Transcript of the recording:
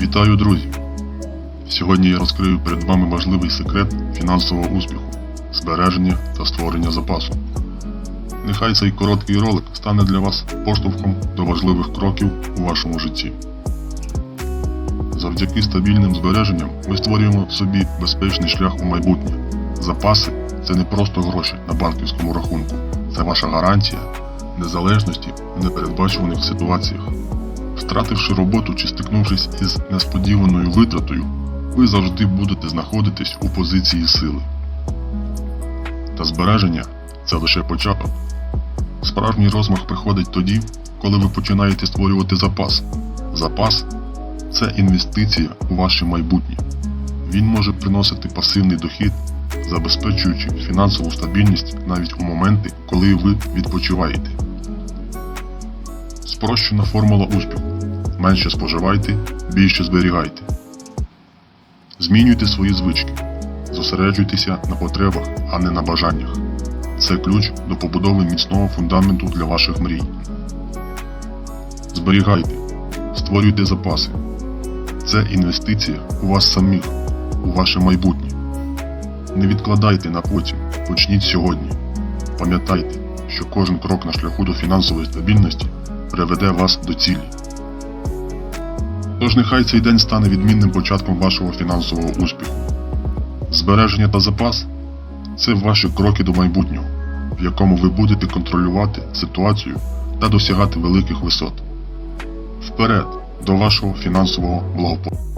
Вітаю, друзі! Сьогодні я розкрию перед вами важливий секрет фінансового успіху збереження та створення запасу. Нехай цей короткий ролик стане для вас поштовхом до важливих кроків у вашому житті. Завдяки стабільним збереженням ми створюємо собі безпечний шлях у майбутнє. Запаси це не просто гроші на банківському рахунку, це ваша гарантія незалежності в непередбачуваних ситуаціях. Втративши роботу чи стикнувшись із несподіваною витратою, ви завжди будете знаходитись у позиції сили. Та збереження це лише початок. Справжній розмах приходить тоді, коли ви починаєте створювати запас. Запас це інвестиція у ваше майбутнє. Він може приносити пасивний дохід, забезпечуючи фінансову стабільність навіть у моменти, коли ви відпочиваєте. Спрощена формула успіху. Менше споживайте, більше зберігайте. Змінюйте свої звички. Зосереджуйтеся на потребах, а не на бажаннях. Це ключ до побудови міцного фундаменту для ваших мрій. Зберігайте, створюйте запаси. Це інвестиція у вас самих, у ваше майбутнє. Не відкладайте на потім, почніть сьогодні. Пам'ятайте, що кожен крок на шляху до фінансової стабільності приведе вас до цілі. Тож нехай цей день стане відмінним початком вашого фінансового успіху. Збереження та запас це ваші кроки до майбутнього, в якому ви будете контролювати ситуацію та досягати великих висот. Вперед до вашого фінансового благополуччя.